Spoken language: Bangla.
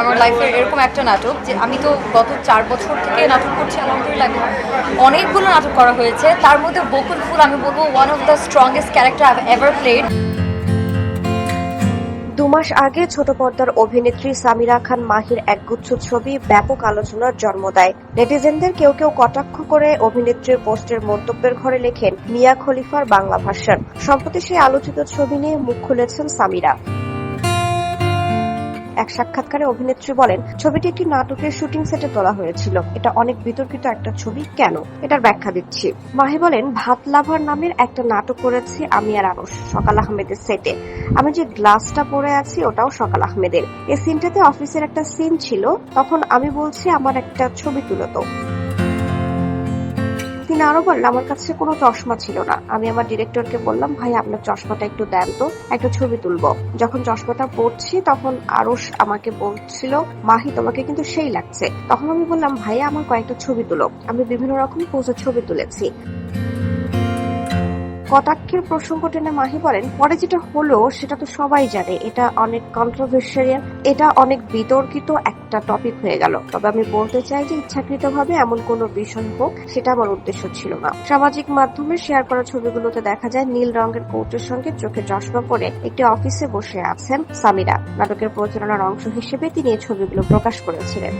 আমার লাইফের এরকম একটা নাটক যে আমি তো গত চার বছর থেকে নাটক করছি আলহামদুলিল্লাহ অনেকগুলো নাটক করা হয়েছে, তার মধ্যে বকুল ফুল, আমি বলব one of the strongest character I ever played দু মাস আগে ছোট পর্দার অভিনেত্রী সামিরা খান মাহির একগুচ্ছ ছবি ব্যাপক আলোচনার জন্ম দেয়। নেটিজেনদের কেউ কেউ কটাক্ষ করে অভিনেত্রীর পোস্টের মন্তব্যের ঘরে লেখেন, মিয়া খলিফার বাংলা ভার্সন। সম্প্রতি সেই আলোচিত ছবি নিয়ে মুখ খুলেছেন সামিরা। এক সাক্ষাৎকারে অভিনেত্রী বলেন, ছবিটি একটি নাটকের শুটিং সেটে তোলা হয়েছিল। এটা অনেক বিতর্কিত একটা ছবি, কেন? এটার ব্যাখ্যা দিচ্ছি। মাহি বলেন, ভাত লাভার নামের একটা নাটক করেছি আমি আর আনুষ, সকাল আহমেদের সেটে। আমি যে গ্লাসটা পরে আছি, ওটাও সকাল আহমেদের। এই সিনটাতে অফিসের একটা সিন ছিল, তখন আমি বলছি আমার একটা ছবি তুলো তো তিনি আরও বললেন আমার কাছে কোনো চশমা ছিল না। আমি আমার ডিরেক্টরকে বললাম, ভাই, আপনার চশমাটা একটু দেন তো, একটা ছবি তুলবো। যখন চশমাটা পড়ছি, তখন আরস আমাকে বলছিল, মাহি, তোমাকে কিন্তু সেই লাগছে। তখন আমি বললাম, ভাইয়া, আমার কয়েকটা ছবি তুলো। আমি বিভিন্ন রকম পোজের ছবি তুলেছি। কটাক্ষের প্রসঙ্গ টেনে মাহি বলেন, পরে যেটা হলো, সেটা তো সবাই জানে, এটা অনেক কন্ট্রোভার্সিয়াল এটা অনেক বিতর্কিত একটা টপিক হয়ে গেল। তবে আমি বলতে চাই যে ইচ্ছাকৃতভাবে এমন কোনো বিষয় হোক, সেটা আমার উদ্দেশ্য ছিল না। সামাজিক মাধ্যমে শেয়ার করা ছবিগুলোতে দেখা যায় নীল রঙের কোটের সঙ্গে চোখে চশমা পরে একটি অফিসে বসে আছেন সামিরা। নাটকের প্রচারণার অংশ হিসেবে তিনি এই ছবিগুলো প্রকাশ করেছিলেন।